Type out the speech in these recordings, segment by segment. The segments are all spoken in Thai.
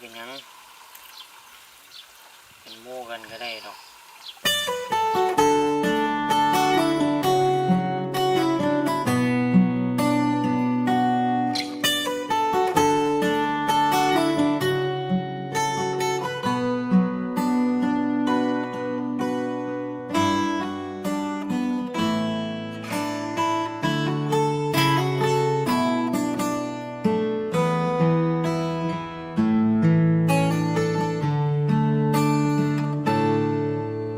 เป็นยังเป็นโม่กันก็ได้ดอก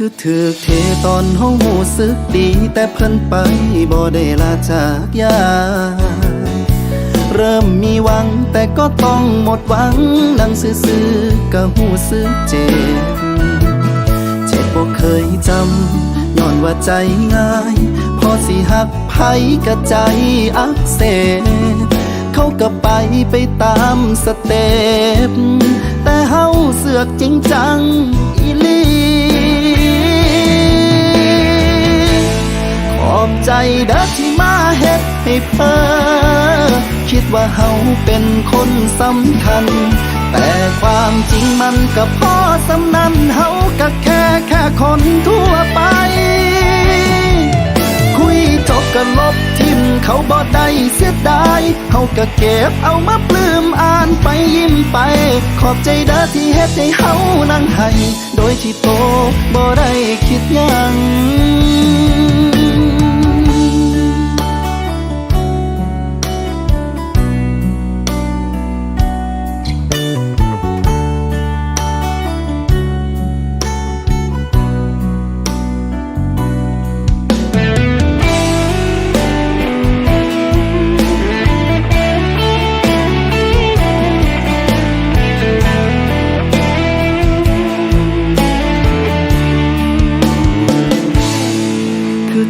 คือถือเทตอนห้องหูสึกดี แต่เพิ่นไปบ่ได้ลาจากยา เริ่มมีหวังแต่ก็ต้องหมดหวัง นั่งซื่อๆก็หูสึกเจ็บ เจ็บบ่เคยจำย้อนว่าใจง่าย พอสิหักไผกะใจอักเสบเขาก็ไปไปตามสเต็ปแต่เฮาเสือกจริงจังอีลี อบใจเด้อที่มาเฮ็ดให้เพ้อคิดว่าเฮาเป็นคนสำคัญ แต่ความจริงมันก็พอสำนันเฮาก็แค่แค่คนทั่วไป คุยจบก็ลบทิมเขาบ่ได้เสียดายเขาก็เก็บเอามาปลื้มอ่านไปยิ้มไป ขอบใจเด้อที่เฮ็ดให้เฮานั่งให้ โดยที่โตบ่ได้คิดยัง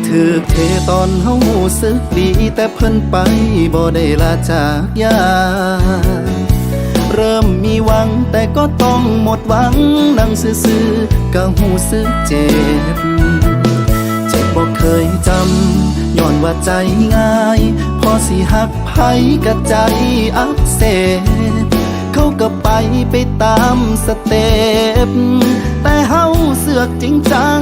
ถือเทตอนเฮาหูสึกดี แต่เพิ่นไปบ่ได้ลาจากยา เริ่มมีหวังแต่ก็ต้องหมดหวังนั่งซื่อๆก็หูสึกเจ็บ เจ็บบ่เคยจำย้อนว่าใจง่าย พอสิหักไผกะใจอักเสบเขาก็ไปไปตามสเต็ปแต่เฮาเสือกจริงจัง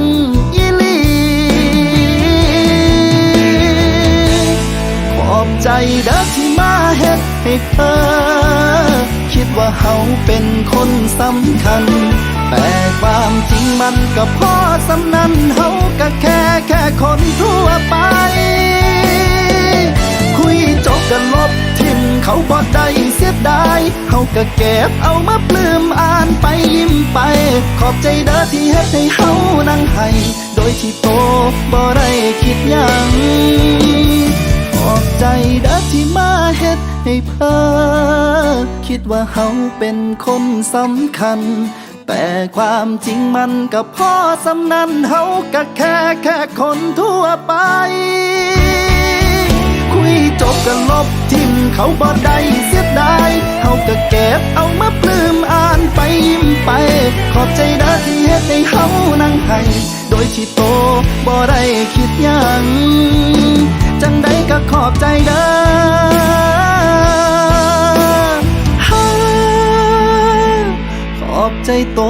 ใจเด้อที่มาเฮ็ดให้เธอ คิดว่าเฮาเป็นคนสำคัญ แต่ความจริงมันก็พอสำนันเฮาก็แค่แค่คนทั่วไป คุยจบกันลบทิมเขาบ่ได้เสียดายเฮาก็เก็บเอามาปลื้มอ่านไปยิ้มไป ขอบใจเด้อที่เฮ็ดให้เฮานั่งให้ โดยที่โตบ่ได้คิดยัง ใจเด้อที่มาเฮ็ดให้เพ้อคิดว่าเฮาเป็นคนสำคัญ แต่ความจริงมันก็พ่อสำนันเฮาก็แค่แค่คนทั่วไป คุยจบกันลบทิมเขาบ่ได้เสียดายเฮาก็เก็บเอามาปลื้มอ่านไปยิ้มไป ขอบใจเด้อที่เฮ็ดให้เฮานั่งให้โดยที่โตบ่ได้คิดยัง ก็ขอบใจเด้อขอบใจโต